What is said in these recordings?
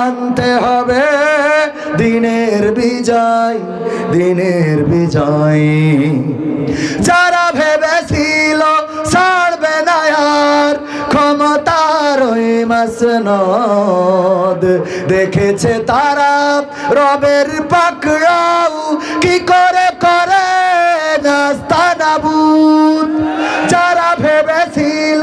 আনতে হবে দিনের বিজয় দিনের বিজয়। যারা ভেবেছিল ছাড়বে না আর ক্ষমতার ওই মাসনদ। দেখেছে তারা রবের পাকড়াও কি করে করে নাস্তানাবুদ যারা ভেবেছিল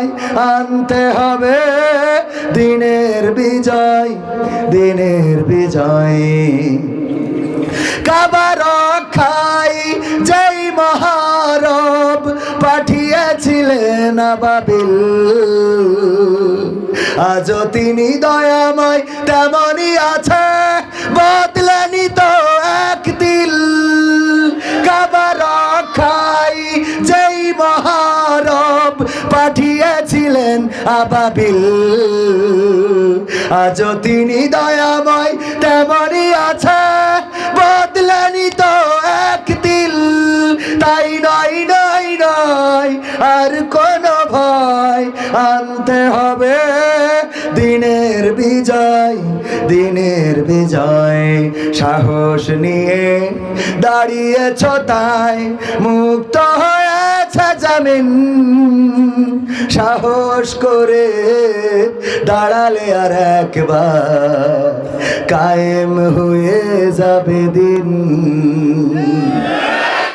ভয় আনতে হবে। দিনের বিজয় দিনের বিজয়। কাবার খাই যেই মহারব পাঠিয়েছিলেন বাবিল আজ তিনি দয়াময় তেমনই আছে বদলেনি তো এক দিল কাবার খাই যেই মহারব পাঠিয়েছিলেন আবাবিল। আজও তিনি দয়াময়, তেমনই আছে। বদলেনি তো এক দিল। তাই নয় নয় নয়, আর কোন ভয়। আনতে হবে দিনের বিজয় দিনের বিজয়। সাহস নিয়ে দাঁড়িয়েছ তাই, মুক্ত হয়েছে জামিন। সাহস করে দাঁড়ালে আর একবার। কায়েম হয়ে যাবে দিন।